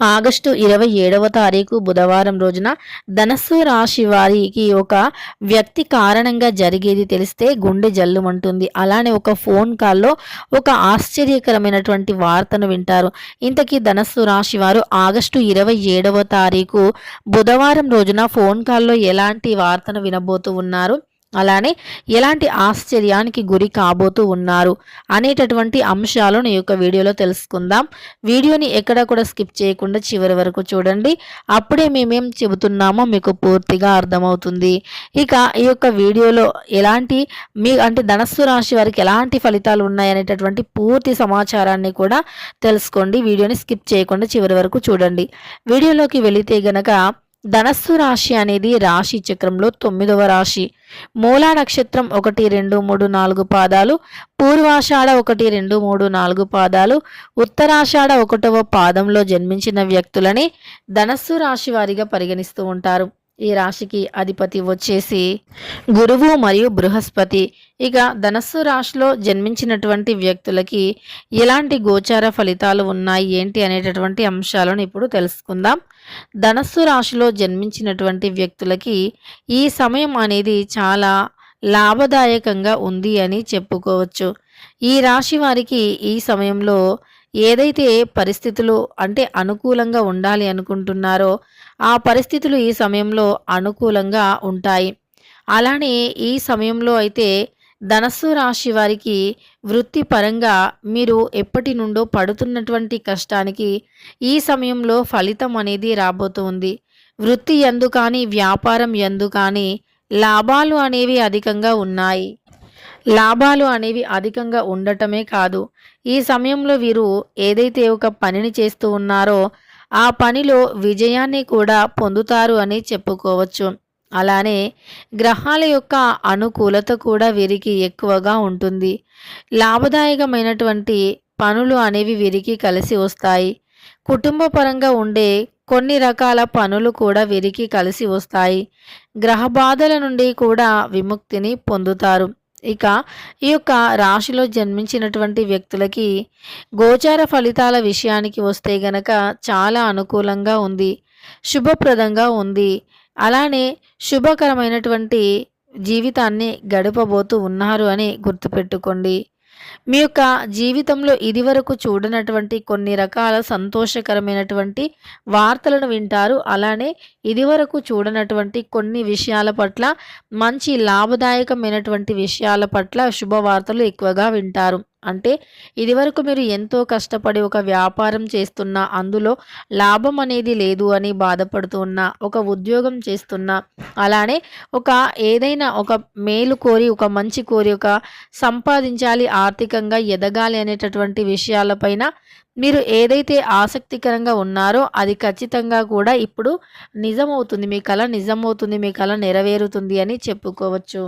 August ఇరవై ఏడవ తారీఖు బుధవారం రోజున ధనస్సు రాశి వారికి ఒక వ్యక్తి కారణంగా జరిగేది తెలిస్తే గుండె జల్లుమంటుంది. అలానే ఒక ఫోన్ కాల్లో ఒక ఆశ్చర్యకరమైనటువంటి వార్తను వింటారు. ఇంతకీ ధనస్సు రాశి వారు ఆగస్టు ఇరవై ఏడవ తారీఖు బుధవారం రోజున ఫోన్ కాల్లో ఎలాంటి వార్తను వినబోతూ ఉన్నారు? అలానే ఎలాంటి ఆశ్చర్యానికి గురి కాబోతూ ఉన్నారు అనేటటువంటి అంశాలను ఈ యొక్క వీడియోలో తెలుసుకుందాం. వీడియోని ఎక్కడ కూడా స్కిప్ చేయకుండా చివరి వరకు చూడండి. అప్పుడే మేమేం చెబుతున్నామో మీకు పూర్తిగా అర్థమవుతుంది. ఇక ఈ యొక్క వీడియోలో ఎలాంటి మీ అంటే ధనస్సు రాశి వారికి ఎలాంటి ఫలితాలు ఉన్నాయనేటటువంటి పూర్తి సమాచారాన్ని కూడా తెలుసుకోండి. వీడియోని స్కిప్ చేయకుండా చివరి వరకు చూడండి. వీడియోలోకి వెళితే గనక ధనస్సు రాశి అనేది రాశి చక్రంలో తొమ్మిదవ రాశి. మూలా నక్షత్రం ఒకటి రెండు మూడు నాలుగు పాదాలు పూర్వాషాఢ ఒకటి రెండు మూడు నాలుగు పాదాలు ఉత్తరాషాఢ ఒకటవ పాదంలో జన్మించిన వ్యక్తులని ధనస్సు రాశి వారిగా పరిగణిస్తూ ఉంటారు. ఈ రాశికి అధిపతి వచ్చేసి గురువు మరియు బృహస్పతి. ఇక ధనస్సు రాశిలో జన్మించినటువంటి వ్యక్తులకి ఎలాంటి గోచార ఫలితాలు ఉన్నాయి ఏంటి అనేటటువంటి అంశాలను ఇప్పుడు తెలుసుకుందాం. ధనస్సు రాశిలో జన్మించినటువంటి వ్యక్తులకి ఈ సమయం అనేది చాలా లాభదాయకంగా ఉంది అని చెప్పుకోవచ్చు. ఈ రాశి వారికి ఈ సమయంలో ఏదైతే పరిస్థితులు అంటే అనుకూలంగా ఉండాలి అనుకుంటున్నారో ఆ పరిస్థితులు ఈ సమయంలో అనుకూలంగా ఉంటాయి. అలానే ఈ సమయంలో అయితే ధనస్సు రాశి వారికి వృత్తిపరంగా మీరు ఎప్పటి నుండో పడుతున్నటువంటి కష్టానికి ఈ సమయంలో ఫలితం అనేది రాబోతుంది వృత్తి ఎందు కానీ వ్యాపారం ఎందు కానీ లాభాలు అనేవి అధికంగా ఉన్నాయి. లాభాలు అనేవి అధికంగా ఉండటమే కాదు. ఈ సమయంలో వీరు ఏదైతే ఒక పనిని చేస్తూ ఉన్నారో ఆ పనిలో విజయాన్ని కూడా పొందుతారు అని చెప్పుకోవచ్చు. అలానే గ్రహాల యొక్క అనుకూలత కూడా వీరికి ఎక్కువగా ఉంటుంది. లాభదాయకమైనటువంటి పనులు అనేవి వీరికి కలిసి వస్తాయి. కుటుంబపరంగా ఉండే కొన్ని రకాల పనులు కూడా వీరికి కలిసి వస్తాయి. గ్రహ బాధల నుండి కూడా విముక్తిని పొందుతారు. ఇక ఈ యొక్క రాశిలో జన్మించినటువంటి వ్యక్తులకి గోచార ఫలితాల విషయానికి వస్తే గనక చాలా అనుకూలంగా ఉంది శుభప్రదంగా ఉంది. అలానే శుభకరమైనటువంటి జీవితాన్ని గడపబోతూ ఉన్నారు అని గుర్తుపెట్టుకోండి. మీ యొక్క జీవితంలో ఇదివరకు చూడనటువంటి కొన్ని రకాల సంతోషకరమైనటువంటి వార్తలను వింటారు. అలానే ఇదివరకు చూడనటువంటి కొన్ని విషయాల పట్ల మంచి లాభదాయకమైనటువంటి విషయాల పట్ల శుభవార్తలు ఎక్కువగా వింటారు. అంటే ఇదివరకు మీరు ఎంతో కష్టపడి ఒక వ్యాపారం చేస్తున్నా అందులో లాభం అనేది లేదు అని బాధపడుతున్నా ఒక ఉద్యోగం చేస్తున్నా అలానే ఒక ఏదైనా ఒక మేలు కోరి ఒక మంచి కోరి ఒక సంపాదించాలి ఆర్థికంగా ఎదగాలి అనేటటువంటి విషయాలపైన మీరు ఏదైతే ఆసక్తికరంగా ఉన్నారో అది ఖచ్చితంగా కూడా ఇప్పుడు నిజమవుతుంది. మీ కళ నిజమవుతుంది. మీ కళ నెరవేరుతుంది అని చెప్పుకోవచ్చు.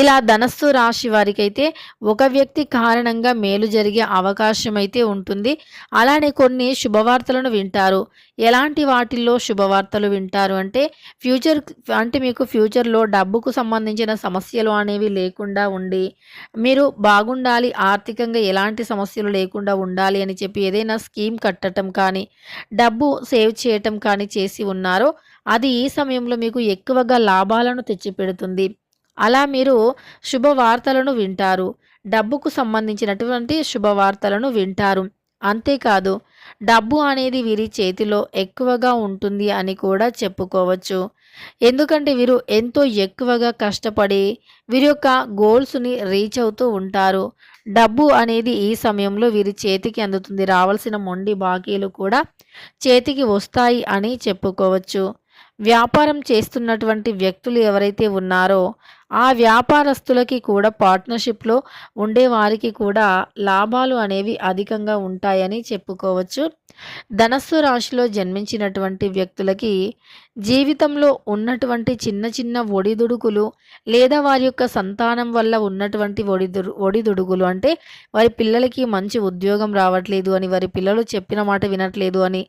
ఇలా ధనస్సు రాశి వారికైతే ఒక వ్యక్తి కారణంగా మేలు జరిగే అవకాశం అయితే ఉంటుంది. అలానే కొన్ని శుభవార్తలను వింటారు. ఎలాంటి వాటిల్లో శుభవార్తలు వింటారు అంటే ఫ్యూచర్ అంటే మీకు ఫ్యూచర్లో డబ్బుకు సంబంధించిన సమస్యలు అనేవి లేకుండా ఉండి మీరు బాగుండాలి ఆర్థికంగా ఎలాంటి సమస్యలు లేకుండా ఉండాలి అని చెప్పి ఏదైనా స్కీమ్ కట్టడం కానీ డబ్బు సేవ్ చేయటం కానీ చేసి ఉన్నారో అది ఈ సమయంలో మీకు ఎక్కువగా లాభాలను తెచ్చిపెడుతుంది. అలా మీరు శుభవార్తలను వింటారు. డబ్బుకు సంబంధించినటువంటి శుభవార్తలను వింటారు. అంతేకాదు డబ్బు అనేది వీరి చేతిలో ఎక్కువగా ఉంటుంది అని కూడా చెప్పుకోవచ్చు. ఎందుకంటే వీరు ఎంతో ఎక్కువగా కష్టపడి వీరి యొక్క గోల్స్ని రీచ్ అవుతూ ఉంటారు. డబ్బు అనేది ఈ సమయంలో వీరి చేతికి అందుతుంది. రావాల్సిన మొండి బాకీలు కూడా చేతికి వస్తాయి అని చెప్పుకోవచ్చు. వ్యాపారం చేస్తున్నటువంటి వ్యక్తులు ఎవరైతే ఉన్నారో ఆ వ్యాపారస్తులకి కూడా పార్ట్నర్షిప్లో ఉండే వారికి కూడా లాభాలు అనేవి అధికంగా ఉంటాయని చెప్పుకోవచ్చు. ధనస్సు రాశిలో జన్మించినటువంటి వ్యక్తులకి జీవితంలో ఉన్నటువంటి చిన్న చిన్న ఒడిదుడుకులు లేదా వారి యొక్క సంతానం వల్ల ఉన్నటువంటి ఒడిదుడు ఒడిదుడుకులు అంటే వారి పిల్లలకి మంచి ఉద్యోగం రావట్లేదు అని వారి పిల్లలు చెప్పిన మాట వినట్లేదు అని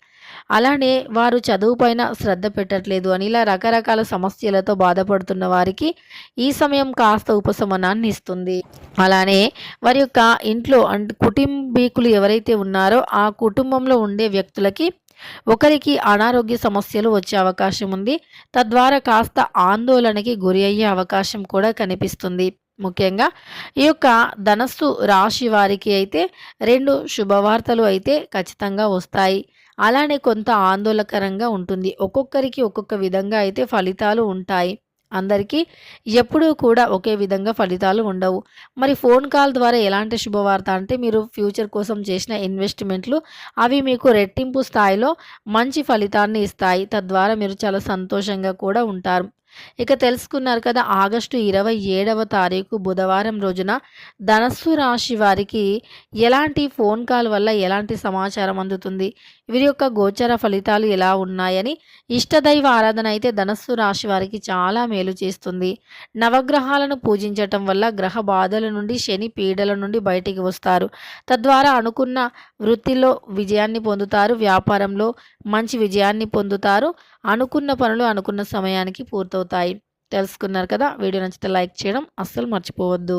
అలానే వారు చదువు పైన శ్రద్ధ పెట్టట్లేదు అని ఇలా రకరకాల సమస్యలతో బాధపడుతున్న వారికి ఈ సమయం కాస్త ఉపశమనాన్ని ఇస్తుంది. అలానే వారి యొక్క ఇంట్లో అంటే కుటుంబీకులు ఎవరైతే ఉన్నారో ఆ కుటుంబంలో ఉండే వ్యక్తులకి ఒకరికి అనారోగ్య సమస్యలు వచ్చే అవకాశం ఉంది. తద్వారా కాస్త ఆందోళనకి గురి అయ్యే అవకాశం కూడా కనిపిస్తుంది. ముఖ్యంగా ఈ యొక్క ధనస్సు రాశి వారికి అయితే రెండు శుభవార్తలు అయితే ఖచ్చితంగా వస్తాయి. అలానే కొంత ఆందోళనకరంగా ఉంటుంది. ఒక్కొక్కరికి ఒక్కొక్క విధంగా అయితే ఫలితాలు ఉంటాయి. అందరికీ ఎప్పుడూ కూడా ఒకే విధంగా ఫలితాలు ఉండవు. మరి ఫోన్ కాల్ ద్వారా ఎలాంటి శుభవార్త అంటే మీరు ఫ్యూచర్ కోసం చేసిన ఇన్వెస్ట్మెంట్లు అవి మీకు రెట్టింపు స్థాయిలో మంచి ఫలితాన్ని ఇస్తాయి. తద్వారా మీరు చాలా సంతోషంగా కూడా ఉంటారు. ఇక తెలుసుకున్నారు కదా ఆగస్టు ఇరవై ఏడవ తారీఖు బుధవారం రోజున ధనస్సు రాశి వారికి ఎలాంటి ఫోన్ కాల్ వల్ల ఎలాంటి సమాచారం అందుతుంది? వీరి యొక్క గోచర ఫలితాలు ఎలా ఉన్నాయని ఇష్టదైవ ఆరాధన అయితే ధనస్సు రాశి వారికి చాలా మేలు చేస్తుంది. నవగ్రహాలను పూజించటం వల్ల గ్రహ బాధల నుండి శని పీడల నుండి బయటికి వస్తారు. తద్వారా అనుకున్న వృత్తిలో విజయాన్ని పొందుతారు వ్యాపారంలో మంచి విజయాన్ని పొందుతారు అనుకున్న పనులు అనుకున్న సమయానికి పూర్తవుతాయి. తెలుసుకున్నారు కదా? వీడియో నచ్చితే లైక్ చేయడం అస్సలు మర్చిపోవద్దు.